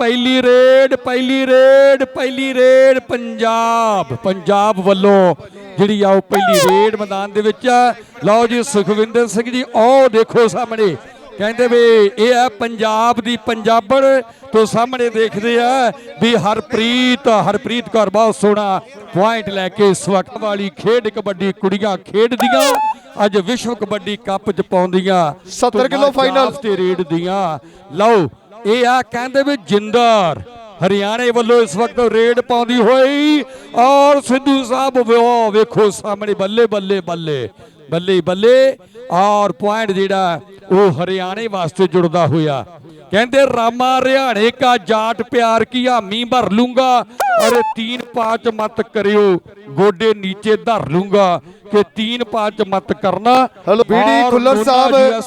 ਪਹਿਲੀ ਰੇਡ ਪਹਿਲੀ ਰੇਡ ਪਹਿਲੀ ਰੇਡ ਪੰਜਾਬ। ਪੰਜਾਬ ਵੱਲੋਂ ਜਿਹੜੀ ਆ ਉਹ ਪਹਿਲੀ ਰੇਡ ਮੈਦਾਨ ਦੇ ਵਿੱਚ ਆ। ਲਓ ਜੀ ਸੁਖਵਿੰਦਰ ਸਿੰਘ ਜੀ ਉਹ ਦੇਖੋ ਸਾਹਮਣੇ। ਕਹਿੰਦੇ ਵੀ ਇਹ ਹੈ ਪੰਜਾਬ ਦੀ ਪੰਜਾਬਣ। ਤੋਂ ਸਾਹਮਣੇ ਦੇਖਦੇ ਆ ਵੀ ਹਰਪ੍ਰੀਤ ਹਰਪ੍ਰੀਤ ਕੌਰ ਬਹੁਤ ਸੋਹਣਾ ਪੁਆਇੰਟ ਲੈ ਕੇ ਇਸ ਵਕਤ ਵਾਲੀ ਖੇਡ ਕਬੱਡੀ ਕੁੜੀਆਂ ਖੇਡਦੀਆਂ। ਅੱਜ ਵਿਸ਼ਵ ਕਬੱਡੀ ਕੱਪ ਚ ਪਾਉਂਦੀਆਂ। 70 ਕਿਲੋ final। ਤੇ ਰੇਡ ਦੀਆਂ। ਲਓ ਇਹ ਆ ਕਹਿੰਦੇ ਵੀ ਜਿੰਦਰ। ਹਰਿਆਣੇ ਵੱਲੋਂ ਇਸ ਵਕਤ ਰੇਡ ਪਾਉਂਦੀ ਹੋਈ ਔਰ ਸਿੱਧੂ ਸਾਹਿਬ ਵੇਖੋ ਸਾਹਮਣੇ ਬੱਲੇ ਬੱਲੇ ਬੱਲੇ ਬੱਲੇ ਬੱਲੇ। ਔਰ ਪੁਆਇੰਟ ਜਿਹੜਾ ਉਹ ਹਰਿਆਣੇ ਵਾਸਤੇ ਜੁੜਦਾ ਹੋਇਆ। ਕਹਿੰਦੇ ਰਾਮਾ ਹਰਿਆਣੇ ਕਾ ਜਾਟ ਪਿਆਰ ਕੀ ਹਾਮੀ ਭਰ ਲੂੰਗਾ। ਅਰੇ ਤੀਨ ਪਾँच ਮਤ ਕਰਿਓ ਗੋਡੇ ਨੀਚੇ ਧਰ ਲੂੰਗਾ। ਕਿ ਤੀਨ ਪਾँच ਮਤ ਕਰਨਾ। ਔਰ ਖੁੱਲਰ ਸਾਹਿਬ?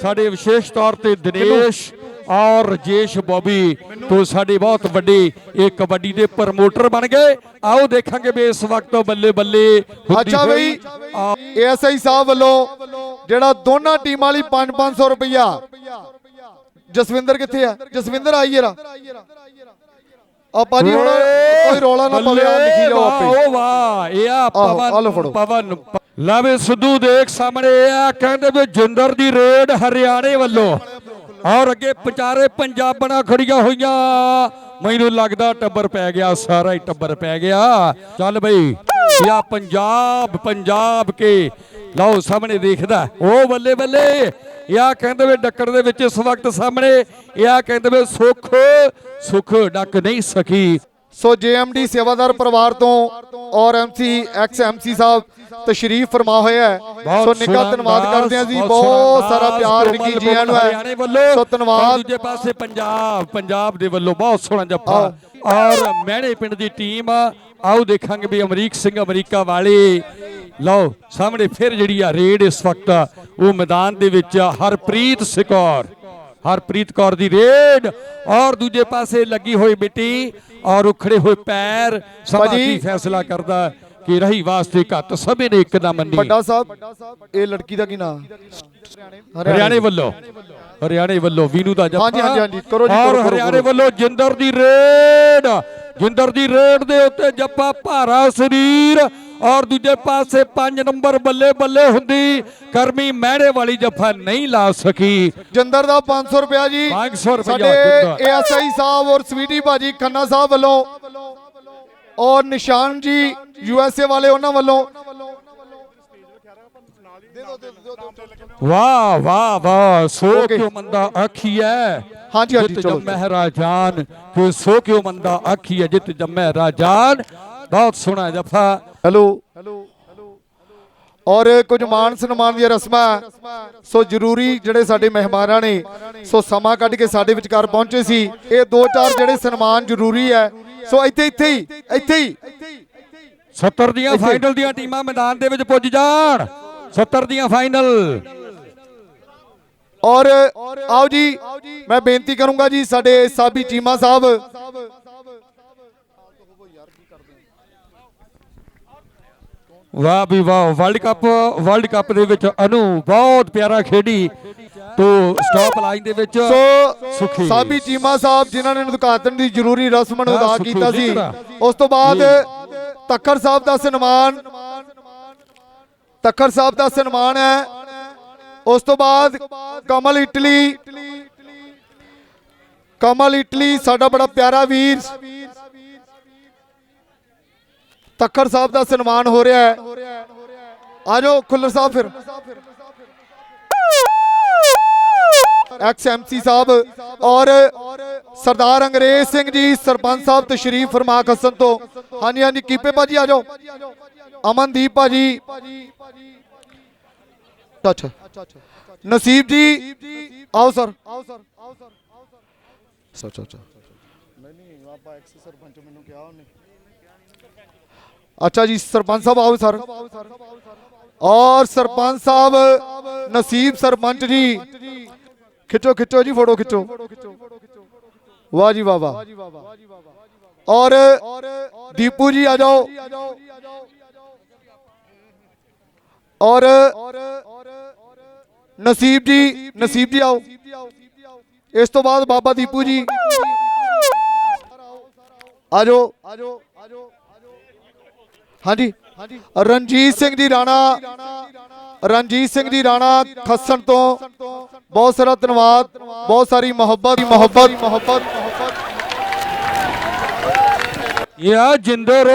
ਸਾਡੇ ਵਿਸ਼ੇਸ਼ ਤੌਰ ਤੇ ਦਿਨੇਸ਼। ਔਰ ਰਜੇਸ਼ ਬੋਬੀ ਤੋਂ ਸਾਡੇ ਬਹੁਤ ਵੱਡੇ ਇਹ ਕਬੱਡੀ ਦੇ ਪ੍ਰਮੋਟਰ ਬਣ ਗਏ। ਆਓ ਦੇਖਾਂਗੇ ਵੀ ਇਸ ਵਕਤ ਬੱਲੇ ਬੱਲੇ ਅੱਛਾ। ਬਈ ਏਐਸਆਈ ਸਾਹਿਬ ਵੱਲੋਂ ਜਿਹੜਾ ਦੋਨਾਂ ਟੀਮਾਂ ਲਈ 5-500 ਰੁਪਇਆ ਜਸਵਿੰਦਰ ਕਿੱਥੇ ਆ? ਜਸਵਿੰਦਰ ਆਈ ਜਰਾ। ਆ ਭਾਜੀ ਹੁਣ ਕੋਈ ਰੌਲਾ ਨਾ ਪਵੇ ਆ ਲਿਖੀ ਜਾਓ ਆਪੇ। ਉਹ ਵਾਹ ਇਹ ਆ ਪਵਨ। ਪਵਨ। ਲਵੇ ਸਿੱਧੂ ਦੇਖ ਸਾਹਮਣੇ ਇਹ ਆ ਕਹਿੰਦੇ ਵੀ ਜਿੰਦਰ ਦੀ ਰੇਡ ਹਰਿਆਣੇ ਵੱਲੋਂ। ਔਰ ਅੱਗੇ ਵਿਚਾਰੇ ਪੰਜਾਬਣਾ ਖੜੀਆਂ ਹੋਈਆਂ। ਮੈਨੂੰ ਲੱਗਦਾ ਟੱਬਰ ਪੈ ਗਿਆ, ਸਾਰਾ ਹੀ ਟੱਬਰ ਪੈ ਗਿਆ। ਚੱਲ ਬਈ, ਯਾ ਪੰਜਾਬ ਪੰਜਾਬ ਕੇ। ਲਓ, ਸਾਹਮਣੇ ਦੇਖਦਾ। ਉਹ ਬੱਲੇ ਬੱਲੇ, ਯਾ ਕਹਿੰਦੇ ਵੇ ਡੱਕਰ ਦੇ ਵਿੱਚ ਇਸ ਵਕਤ ਸਾਹਮਣੇ, ਯਾ ਕਹਿੰਦੇ ਵੇ ਸੁੱਖ ਸੁੱਖ ਡੱਕ ਨਹੀਂ ਸਕੀ। ਸੋ ਜੇਐਮਡੀ ਸੇਵਾਦਾਰ ਪਰਿਵਾਰ ਤੋਂ ਔਰ ਐਮਸੀ ਐਕਸ ਐਮਸੀ ਸਾਹਿਬ ਤਸ਼ਰੀਫ ਫਰਮਾ ਹੋਇਆ ਹੈ। ਸੋ ਸੋਹਣਾ ਧੰਨਵਾਦ ਕਰਦੇ ਹਾਂ ਜੀ। ਬਹੁਤ ਸਾਰਾ ਪਿਆਰ ਨਿੱਕੀ ਜੀਆਂ ਨੂੰ ਹੈ। ਸੋ ਧੰਨਵਾਦ। ਦੂਜੇ ਪਾਸੇ ਪੰਜਾਬ ਪੰਜਾਬ ਦੇ ਵੱਲੋਂ ਬਹੁਤ ਸੋਹਣਾ ਜੱਫਾ। ਔਰ ਮਹਿਣੇ ਪਿੰਡ ਦੀ ਟੀਮ ਆਓ ਦੇਖਾਂਗੇ ਵੀ ਅਮਰੀਕ ਸਿੰਘ ਅਮਰੀਕਾ ਵਾਲੇ। ਲਓ ਸਾਹਮਣੇ ਫਿਰ ਜਿਹੜੀ ਆ ਰੇਡ ਇਸ ਵਕਤ ਉਹ ਮੈਦਾਨ ਦੇ ਵਿੱਚ ਹਰਪ੍ਰੀਤ ਸਿਕੌਰ। ਹਰਪ੍ਰੀਤ ਕੌਰ ਦੀ ਰੇਡ ਔਰ ਦੂਜੇ ਪਾਸੇ ਲੱਗੀ ਹੋਈ ਮਿੱਟੀ ਔਰ ਉਖੜੇ ਹੋਏ ਪੈਰ ਸਮਾਂ ਭਾਜੀ। ਕੀ ਫੈਸਲਾ ਕਰਦਾ ਕਿ ਰਹੀ ਵਾਸਤੇ ਘੱਟ ਸਭੇ ਨੇ ਇੱਕ ਨਾ ਮੰਨੀ ਵੱਡਾ ਸਾਹਿਬ ਇਹ ਲੜਕੀ ਦਾ ਕੀ ਨਾਮ ਹਰਿਆਣੇ ਵੱਲੋਂ ਹਰਿਆਣੇ ਵੱਲੋਂ ਵੀਨੂ ਦਾ ਜੱਫਾ ਹਾਂਜੀ, ਹਾਂਜੀ, ਹਾਂਜੀ, ਕਰੋ ਜੀ, ਔਰ ਹਰਿਆਣੇ। ਵੱਲੋਂ ਜਿੰਦਰ ਦੀ ਰੇਡ ਜਿੰਦਰ ਦੀ ਰੇਡ ਦੇ ਉੱਤੇ ਜੱਫਾ ਭਾਰਾ ਸਰੀਰ ਔਰ ਦੂਜੇ ਪਾਸੇ 5 ਨੰਬਰ ਬੱਲੇ ਬੱਲੇ ਹੁੰਦੀ ਕਰਮੀ ਮਹਿੜੇ ਵਾਲੀ ਜੱਫਾ ਨਹੀਂ ਲਾ ਸਕੀ। ਜੰਦਰ ਦਾ 500 ਰੁਪਿਆ ਜੀ। 500 ਰੁਪਇਆ ਸਾਡੇ ਜੰਦਰ। ਏਐਸਆਈ ਸਾਹਿਬ ਔਰ ਸਵੀਟੀ ਭਾਜੀ ਖੰਨਾ ਸਾਹਿਬ ਵੱਲੋਂ ਔਰ ਨਿਸ਼ਾਨ ਜੀ ਯੂਐਸਏ ਵਾਲੇ ਉਹਨਾਂ ਵੱਲੋਂ। ਵਾਹ ਵਾਹ ਵਾਹ ਸੋ. ਕਿਉ ਮੰਦਾ ਆਖੀਐ ਹਾਂਜੀ, ਹਾਂਜੀ, ਜਿਤ ਚਲੋ। ਜੰਮੈ ਰਾਜਾਨ। ਕਿ ਸੋ ਕਿਉ ਮੰਦਾ ਆਖੀਐ ਜਿਤ ਜੰਮੈ ਰਾਜਾਨ। ਬਹੁਤ ਸੋਹਣਾ ਜਫਾ। ਹੈਲੋ। ਔਰ ਕੁਝ ਮਾਨ ਸਨਮਾਨ ਦੀਆਂ ਰਸਮਾਂ। ਸੋ ਜ਼ਰੂਰੀ ਜਿਹੜੇ ਸਾਡੇ ਮਹਿਮਾਨਾਂ ਨੇ ਸੋ ਸਮਾਂ ਕੱਢ ਕੇ ਸਾਡੇ ਵਿਚਕਾਰ ਪਹੁੰਚੇ ਸੀ। ਇਹ ਦੋ ਚਾਰ ਜਿਹੜੇ ਸਨਮਾਨ ਜ਼ਰੂਰੀ ਹੈ। ਸੋ ਇੱਥੇ ਇੱਥੇ ਹੀ ਇੱਥੇ ਹੀ। 70 ਦੀਆਂ ਫਾਈਨਲ ਦੀਆਂ ਟੀਮਾਂ ਮੈਦਾਨ ਦੇ ਵਿੱਚ ਪੁੱਜ ਜਾਣ। 70 ਦੀਆਂ ਫਾਈਨਲ ਔਰ ਆਓ ਜੀ ਮੈਂ ਬੇਨਤੀ ਕਰੂੰਗਾ ਜੀ ਸਾਡੇ ਸਾਬੀ ਚੀਮਾ ਸਾਹਿਬ ਵਾਹ ਵੀ ਵਾਹ ਵਰਲਡ ਕੱਪ ਵਰਲਡ ਕੱਪ ਦੇ ਵਿੱਚ ਅਨੂ ਬਹੁਤ ਪਿਆਰਾ ਖੇਡੀ ਤੋ ਸਟਾਪ ਲਾਈਨ ਦੇ ਵਿੱਚ ਸੋ ਸੁਖੀ। ਸਾਬੀ ਚੀਮਾ ਸਾਹਿਬ ਜਿਨ੍ਹਾਂ ਨੇ ਉਦਘਾਟਨ ਦੀ ਜ਼ਰੂਰੀ ਰਸਮ ਨੂੰ ਅਦਾ ਕੀਤਾ ਸੀ। ਉਸ ਤੋਂ ਬਾਅਦ। ਤੱਕਰ ਸਾਹਿਬ ਦਾ ਸਨਮਾਨ ਤੱਕਰ ਸਾਹਿਬ ਦਾ ਸਨਮਾਨ ਹੈ ਉਸ ਤੋਂ ਬਾਅਦ ਕਮਲ ਇਟਲੀ ਕਮਲ ਇਟਲੀ ਸਾਡਾ ਬੜਾ ਪਿਆਰਾ ਵੀਰ ਤੱਕਰ ਸਾਹਿਬ ਦਾ ਸਨਮਾਨ ਹੋ ਰਿਹਾ ਹੈ। ਆਜੋ ਖੁੱਲਰ ਸਾਹਿਬ ਫਿਰ। ਐਕਸ ਐਮਸੀ ਸਾਹਿਬ ਔਰ ਸਰਦਾਰ ਅੰਗਰੇਜ਼ ਸਿੰਘ ਜੀ, ਸਰਪੰਚ ਸਾਹਿਬ ਤਸ਼ਰੀਫ ਫਰਮਾ ਹਸਨ ਤੋਂ। ਹਾਂਜੀ ਹਾਂਜੀ, ਕੀਪੇ ਭਾਜੀ, ਆ ਜਾਓ। ਅਮਨਦੀਪ ਭਾਜੀ। ਅੱਛਾ ਨਸੀਬ ਜੀ, ਆਓ ਸਰ। ਆਓ ਸਰ ਆਓ ਸਰ ਸਰ ਅੱਛਾ। ਅੱਛਾ ਨਹੀਂ, ਆਪਾਂ ਐਕਸ ਸਰਪੰਚ ਮੈਨੂੰ ਕਿਹਾ ਉਹਨੇ। ਅੱਛਾ ਜੀ ਸਰਪੰਚ ਸਾਹਿਬ ਆਓ ਸਰ ਔਰ ਸਰਪੰਚ ਸਾਹਿਬ ਨਸੀਬ ਸਰਪੰਚ ਜੀ ਖਿੱਚੋ ਖਿੱਚੋ ਜੀ ਫੋਟੋ ਖਿੱਚੋ ਵਾਹ ਜੀ ਵਾਹ ਵਾਹ ਔਰ ਦੀਪੂ ਜੀ ਆ ਜਾਓ ਔਰ ਨਸੀਬ ਜੀ ਨਸੀਬ ਜੀ ਆਓ ਇਸ ਤੋਂ ਬਾਅਦ ਬਾਬਾ ਦੀਪੂ ਜੀ ਆਜੋ ਹਾਂਜੀ। ਰਣਜੀਤ ਸਿੰਘ ਜੀ ਰਾਣਾ। ਰਣਜੀਤ ਸਿੰਘ ਜੀ ਰਾਣਾ ਖੱਸਣ ਤੋਂ ਬਹੁਤ ਸਾਰਾ ਧੰਨਵਾਦ ਬਹੁਤ ਸਾਰੀ ਮੁਹੱਬਤ ਮੁਹੱਬਤ ਮੁਹੱਬਤ। ਇਹ ਆ ਜਿੰਦਰ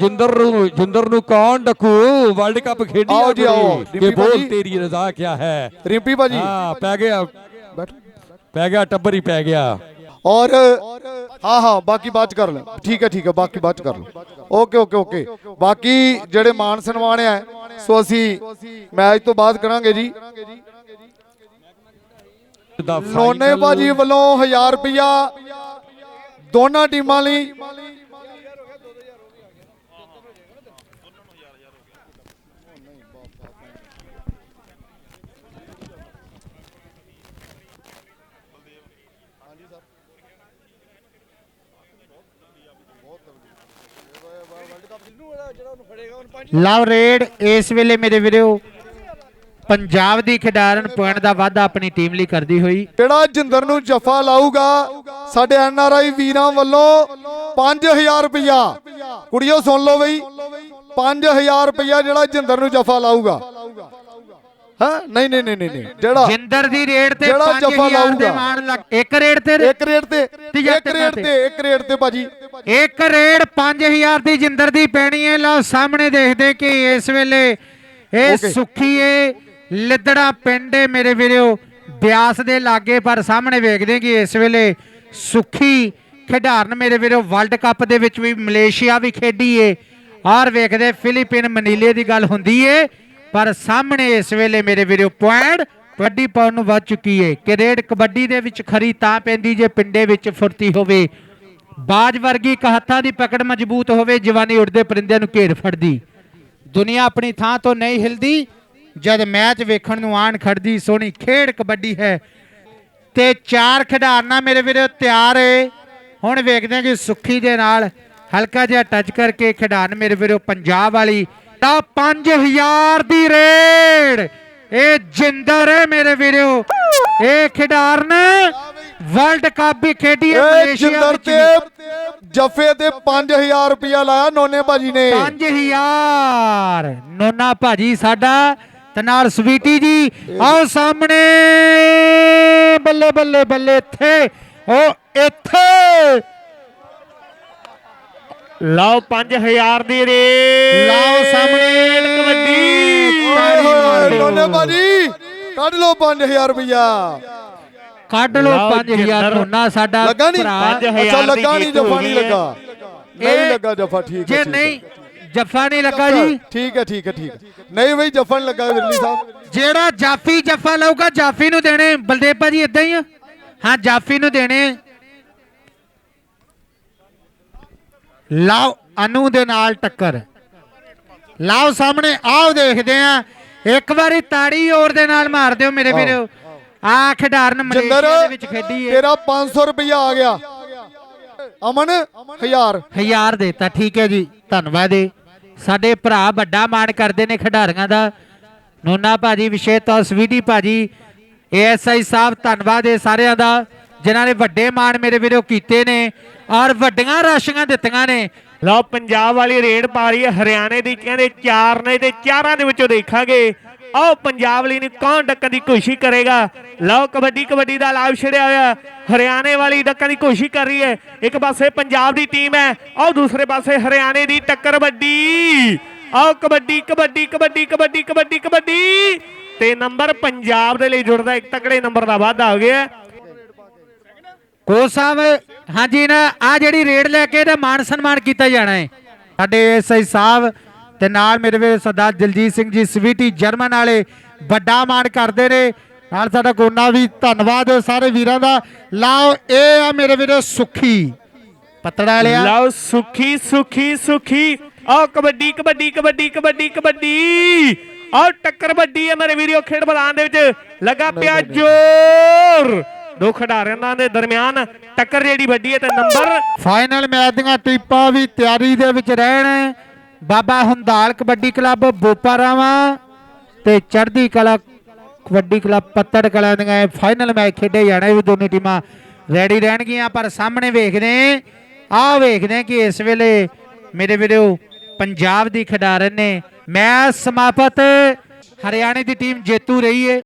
ਜਿੰਦਰ ਨੂੰ ਜਿੰਦਰ ਨੂੰ ਕੌਣ ਡਕੂ ਵਰਲਡ ਕੱਪ ਖੇਡੀ ਆਓ ਜੀ, ਆਓ। ਕਿ ਬੋਲ। ਤੇਰੀ ਰਜ਼ਾ ਕਿਆ ਹੈ। ਰਿੰਪੀ ਭਾਜੀ। ਹਾਂ ਪੈ ਗਿਆ। ਬੈਠ। ਪੈ ਗਿਆ ਟੱਬਰ ਹੀ ਪੈ ਗਿਆ। ਔਰ ਹਾਂ ਹਾਂ ਬਾਕੀ ਬਾਅਦ ਚ ਕਰ ਲੈ। ਠੀਕ ਹੈ ਠੀਕ ਹੈ ਬਾਕੀ ਬਾਅਦ ਚ ਕਰ ਲੈ। Okay okay okay. ਬਾਕੀ ਜਿਹੜੇ ਮਾਨ ਸਨਮਾਨ ਹੈ ਸੋ ਅਸੀਂ ਮੈਚ ਤੋਂ ਬਾਅਦ ਕਰਾਂਗੇ ਜੀ। ਨੋਨੇ final ਭਾਜੀ ਵੱਲੋਂ 1000 ਰੁਪਿਆ ਦੋਨਾਂ ਟੀਮਾਂ ਲਈ ਲਵ ਰੇਡ ਇਸ ਵੇਲੇ ਮੇਰੇ ਵੀਰੋ ਪੰਜਾਬ ਦੀ ਖਿਡਾਰਨ ਪੁਆਇੰਟ ਦਾ ਵਾਧਾ ਆਪਣੀ ਟੀਮ ਲਈ ਕਰਦੀ ਹੋਈ ਜਿਹੜਾ ਜਿੰਦਰ ਨੂੰ ਜਫਾ ਲਾਊਗਾ ਸਾਡੇ ਐਨ ਆਰ ਆਈ ਵੀਰਾਂ ਵੱਲੋਂ 5000 ਰੁਪਿਆ ਕੁੜੀਓ ਸੁਣ ਲਓ ਬਈ 5000 ਰੁਪਿਆ ਜਿਹੜਾ ਜਿੰਦਰ ਨੂੰ ਜਫਾ ਲਾਊਗਾ ਹਾਂ ਨਹੀਂ ਨਹੀਂ ਨਹੀਂ ਨਹੀਂ। ਜਿਹੜਾ ਜਿੰਦਰ ਦੀ ਰੇਡ ਤੇ ਜਿਹੜਾ ਜੱਫਾ 5000 ਦੇ। ਮਾਣ ਲੱਗ ਇੱਕ ਰੇਡ ਤੇ ਇੱਕ ਰੇਟ ਤੇ ਇੱਕ ਰੇਟ ਤੇ। ਤੇ ਇੱਕ ਰੇਟ ਤੇ ਭਾਜੀ ਇੱਕ ਰੇਡ 5000 ਦੀ ਜਿੰਦਰ ਦੀ ਪੈਣੀ ਹੈ। ਲਓ ਸਾਹਮਣੇ ਦੇਖਦੇ ਕਿ ਇਸ ਵੇਲੇ ਇਹ. ਸੁਖੀਏ ਲਿੱਦੜਾ ਪਿੰਡ ਹੈ ਮੇਰੇ ਵੀਰੋ ਬਿਆਸ ਦੇ ਲਾਗੇ ਪਰ ਸਾਹਮਣੇ ਵੇਖਦੇ ਕਿ ਇਸ ਵੇਲੇ ਸੁਖੀ ਖਿਡਾਰਨ ਮੇਰੇ ਵੀਰੋ ਵਰਲਡ ਕੱਪ ਦੇ ਵਿੱਚ ਵੀ ਮਲੇਸ਼ੀਆ ਵੀ ਖੇਡੀ ਏ। ਔਰ ਵੇਖਦੇ ਫਿਲੀਪੀਨ ਮਨੀਲੇ ਦੀ ਗੱਲ ਹੁੰਦੀ ਏ ਪਰ ਸਾਹਮਣੇ ਇਸ ਵੇਲੇ ਮੇਰੇ ਵੀਰੋ ਪੁਆਇੰਟ ਕਬੱਡੀ ਪਾਉਣ ਨੂੰ ਵੱਧ ਚੁੱਕੀ ਏ। ਕ੍ਰਿਕਟ ਕਬੱਡੀ ਦੇ ਵਿੱਚ ਖਰੀ ਤਾਂ ਪੈਂਦੀ ਜੇ ਪਿੰਡੇ ਵਿੱਚ ਫੁਰਤੀ ਹੋਵੇ। ਬਾਜ ਵਰਗੀ ਇੱਕ ਹੱਥਾਂ ਦੀ ਪਕੜ ਮਜ਼ਬੂਤ ਹੋਵੇ, ਜਵਾਨੀ ਉੱਡਦੇ ਪਰਿੰਦਿਆਂ ਨੂੰ ਘੇਰ ਫੜਦੀ। ਦੁਨੀਆ ਆਪਣੀ ਥਾਂ ਤੋਂ ਨਹੀਂ ਹਿਲਦੀ, ਜਦ ਮੈਚ ਵੇਖਣ ਨੂੰ ਆਣ ਖੜਦੀ, ਸੋਹਣੀ ਖੇਡ ਕਬੱਡੀ ਹੈ। ਤੇ ਚਾਰ ਖਿਡਾਰਨਾ ਮੇਰੇ ਵੀਰੋ ਤਿਆਰ ਏ। ਹੁਣ ਵੇਖਦੇ ਹਾਂ ਕਿ ਸੁੱਖੀ ਦੇ ਨਾਲ ਹਲਕਾ ਜਿਹਾ ਟੱਚ ਕਰਕੇ ਖਿਡਾਰਨ ਮੇਰੇ ਵੀਰੋ ਪੰਜਾਬ ਵਾਲੀ। ਤਾਂ 5000 ਦੀ ਰੇਡ। ਇਹ ਜਿੰਦਰ ਹੈ ਮੇਰੇ ਵੀਰੋ। ਇਹ ਖਿਡਾਰਨ ਵਰਲਡ ਕੱਪ ਵੀ ਖੇਡੀ ਹੈ ਇਹ ਮਲੇਸ਼ੀਆ ਜਿੰਦਰ ਵਿੱਚ ਤੇ ਵੀ। ਜਫੇ ਤੇ 5000 ਰੁਪਿਆ ਲਾਇਆ ਨੋਨੇ ਭਾਜੀ ਨੇ। 5000 ਨੋਨਾ ਭਾਜੀ ਸਾਡਾ ਤੇ ਨਾਲ ਸਵੀਟੀ ਜੀ। ਆਓ ਸਾਹਮਣੇ। ਬੱਲੇ ਬੱਲੇ ਬੱਲੇ ਇੱਥੇ। ਉਹ ਇੱਥੇ। ਲਓ 5000 ਦੀ ਰੇ ਲਾਓ ਸਾਹਮਣੇ। ਕਬੱਡੀ। ਓਏ ਤਾੜੀ ਮਾਰ ਹੋਏ ਦਿਓ। ਨੋਨੇ ਭਾਜੀ ਕੱਢ ਲਓ 5000 ਰੁਪਿਆ ਕੱਢ ਲਓ ਲਾਓ 5000 ਜਿੰਦਰ। ਨੋਨਾ ਸਾਡਾ ਲੱਗਾ ਨਹੀਂ ਅੱਛਾ ਲੱਗਾ ਨਹੀਂ ਜਫਾ ਨਹੀਂ। ਲੱਗਾ। ਨਹੀਂ ਲੱਗਾ ਜਫਾ ਠੀਕ ਹੈ ਜੇ। ਨਹੀਂ ਜੱਫਾ ਨਹੀਂ ਲੱਗਾ ਜੀ। ਠੀਕ ਹੈ ਠੀਕ ਹੈ ਠੀਕ ਹੈ। ਨਹੀਂ ਬਈ ਜਫਾ ਨਹੀਂ ਲੱਗਾ ਵਿਰਲੀ ਸਾਹਿਬ। ਜਿਹੜਾ ਜਾਫੀ ਜੱਫਾ ਲਊਗਾ ਜਾਫੀ ਨੂੰ ਦੇਣੇ। ਬਲਦੇਵ ਭਾਜੀ ਇਦਾਂ ਹੀ ਆ? ਹਾਂ ਜਾਫੀ ਨੂੰ ਦੇਣੇ। ਲਾਓ ਅਨੂ ਦੇ ਨਾਲ ਟੱਕਰ। ਲਾਓ ਸਾਹਮਣੇ ਆਓ ਦੇਖਦੇ ਆ। ਇੱਕ ਵਾਰੀ ਤਾੜੀ ਹੋਰ ਦੇ ਨਾਲ ਮਾਰ ਦਿਓ ਮੇਰੇ ਵੀਰੋ। ਆ ਖਿਡਾਰਨ ਜਿੰਦਰ ਮਲੇਸ਼ੀਆ ਦੇ ਵਿੱਚ ਖੇਡੀ ਏ। ਤੇਰਾ 500 ਰੁਪਿਆ ਆ ਗਿਆ। ਅਮਨ 1000 ਹਜ਼ਾਰ ਦੇਤਾ ਠੀਕ ਹੈ ਜੀ। ਧੰਨਵਾਦ ਏ। ਸਾਡੇ ਭਰਾ ਵੱਡਾ ਮਾਣ ਕਰਦੇ ਨੇ ਖਿਡਾਰੀਆਂ ਦਾ। ਨੋਨਾ ਭਾਜੀ ਵਿਸ਼ੇਸ਼ ਤੌਰ ਸਵੀਟੀ ਭਾਜੀ ਏਐਸਆਈ ਸਾਹਿਬ ਧੰਨਵਾਦ ਏ ਸਾਰਿਆਂ ਦਾ ਜਿਨ੍ਹਾਂ ਨੇ ਵੱਡੇ ਮਾਣ ਮੇਰੇ ਵੀਰੋ ਕੀਤੇ ਨੇ ਔਰ ਵੱਡੀਆਂ ਰਾਸ਼ੀਆਂ ਦਿੱਤੀਆਂ ਨੇ। ਲਓ ਪੰਜਾਬ ਵਾਲੀ ਰੇਡ ਪਾ ਰਹੀ ਹੈ ਹਰਿਆਣੇ ਦੀ ਕਹਿੰਦੇ ਚਾਰ ਨੇ ਤੇ ਚਾਰਾਂ ਦੇ ਵਿੱਚੋਂ ਦੇਖਾਂਗੇ। ਆਓ ਪੰਜਾਬ ਵਾਲੀ ਨੂੰ ਕੌਣ ਡੱਕਣ ਦੀ ਕੋਸ਼ਿਸ਼ ਕਰੇਗਾ? ਲਓ, ਕਬੱਡੀ ਕਬੱਡੀ ਦਾ ਲਾਭ ਛੜਿਆ ਹੋਇਆ। ਹਰਿਆਣੇ ਵਾਲੀ ਡੱਕਣ ਦੀ ਕੋਸ਼ਿਸ਼ ਕਰ ਰਹੀ ਹੈ। ਇੱਕ ਪਾਸੇ ਪੰਜਾਬ ਦੀ ਟੀਮ ਹੈ ਆਓ ਦੂਸਰੇ ਪਾਸੇ ਹਰਿਆਣੇ ਦੀ ਟੱਕਰ ਵੱਡੀ। ਆਓ ਕਬੱਡੀ ਕਬੱਡੀ ਕਬੱਡੀ ਕਬੱਡੀ ਕਬੱਡੀ ਕਬੱਡੀ। ਤੇ ਨੰਬਰ ਪੰਜਾਬ ਦੇ ਲਈ ਜੁੜਦਾ, ਇੱਕ ਤਕੜੇ ਨੰਬਰ ਦਾ ਵਾਧਾ ਹੋ ਗਿਆ। ਕੋਚ ਸਾਹਿਬ, ਹਾਂਜੀ ਨਾ ਆ ਜਿਹੜੀ ਰੇਡ ਲੈ ਕੇ ਇਹਦਾ ਮਾਨ ਸਨਮਾਨ ਕੀਤਾ ਜਾਣਾ ਹੈ। ਸਾਡੇ ਐਸਆਈ ਸਾਹਿਬ ਤੇ ਨਾਲ ਮੇਰੇ ਵੀਰ ਸਰਦਾਰ ਦਲਜੀਤ ਸਿੰਘ ਜੀ ਸਵੀਟੀ ਜਰਮਨ ਵਾਲੇ ਵੱਡਾ ਮਾਣ ਕਰਦੇ ਨੇ। ਨਾਲ ਸਾਡਾ ਕੋਨਾ ਵੀ ਧੰਨਵਾਦ ਸਾਰੇ ਵੀਰਾਂ ਦਾ। ਲਾਓ ਇਹ ਆ ਮੇਰੇ ਵੀਰੋ ਸੁਖੀ। ਪਤੜਾ ਵਾਲਿਆ। ਲਓ ਸੁਖੀ ਸੁਖੀ ਸੁਖੀ। ਆਓ ਕਬੱਡੀ ਕਬੱਡੀ ਕਬੱਡੀ ਕਬੱਡੀ ਕਬੱਡੀ। ਆਓ ਟੱਕਰ ਵੱਡੀ ਹੈ ਮੇਰੇ ਵੀਡੀਓ ਖੇਡ ਮੈਦਾਨ ਦੇ ਵਿੱਚ। ਲੱਗਾ ਪਿਆ ਜ਼ੋਰ। ਦੋ ਖਿਡਾਰੀਆਂ ਦੇ ਦਰਮਿਆਨ ਟੱਕਰ ਜਿਹੜੀ ਵੱਡੀ ਹੈ ਤੇ ਨੰਬਰ ਫਾਈਨਲ ਮੈਚ ਦੀਆਂ ਟੀਪਾਂ ਵੀ ਤਿਆਰੀ ਦੇ ਵਿੱਚ ਰਹਿਣ। ਬਾਬਾ ਹੁੰਦਾਲ ਕਬੱਡੀ ਕਲੱਬ ਬੋਪਾਰਾਵਾ ਤੇ ਚੜ੍ਹਦੀ ਕਲਾ, ਕਬੱਡੀ ਕਲੱਬ ਪੱਤੜ ਕਲਾ ਦੀਆਂ ਫਾਈਨਲ ਮੈਚ ਖੇਡੇ ਜਾਣੇ ਵੀ ਦੋਨੇ ਟੀਮਾਂ ਰੈਡੀ ਰਹਿਣਗੀਆਂ, ਪਰ ਸਾਹਮਣੇ ਵੇਖਦੇ ਆਹ ਵੇਖਦੇ ਕਿ ਇਸ ਵੇਲੇ ਮੇਰੇ ਵੀਰੋ ਪੰਜਾਬ ਦੀ ਖਿਡਾਰਨ ਨੇ ਮੈਚ ਸਮਾਪਤ, ਹਰਿਆਣੇ ਦੀ ਟੀਮ ਜੇਤੂ ਰਹੀ ਹੈ।